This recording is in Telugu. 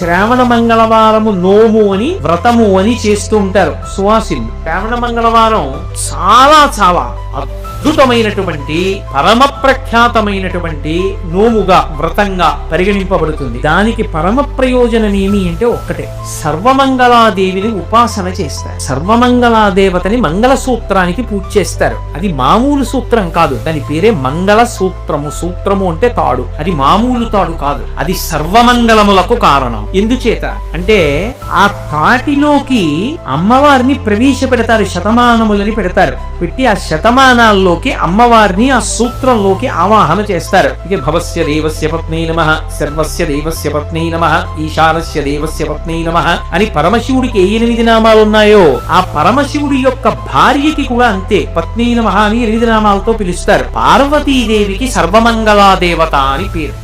శ్రావణ మంగళవారము నోము అని వ్రతము అని చేస్తూ ఉంటారు సువాసిలు శ్రావణ మంగళవారం చాలా చాలా అద్భుతమైనటువంటి పరమ ప్రఖ్యాతమైనటువంటి నోముగా వ్రతంగా పరిగణింపబడుతుంది. దానికి పరమ ప్రయోజనం ఏమి అంటే ఒక్కటే. సర్వమంగళాదేవిని ఉపాసన చేస్తారు. సర్వమంగళాదేవతని మంగళ సూత్రానికి పూజ చేస్తారు. అది మామూలు సూత్రం కాదు. దాని పేరే మంగళ సూత్రము సూత్రము అంటే తాడు. అది మామూలు తాడు కాదు. అది సర్వమంగళములకు కారణం. ఎందుచేత? అంటే ఆ తాటిలోకి అమ్మవారిని ప్రవేశపెడతారు. శతమానములని పెడతారు. పెట్టి ఆ శతమానాల్లో లోకి అమ్మవారిని ఆ సూత్రంలోకి ఆవాహన చేస్తారు. ఇక భవస్య దేవస్య పత్ని నమ సర్వస్య దేవస్య పత్ని నమ ఈశానస్య దేవస్య పత్ని నమ అని పరమశివుడికి ఏ ఎనిమిది నామాలు ఉన్నాయో ఆ పరమశివుడి యొక్క భార్యకి కూడా అంతే. పత్ని నమ అని ఎనిమిది నామాలతో పిలుస్తారు. పార్వతీదేవికి సర్వమంగళా దేవత అని పేరు.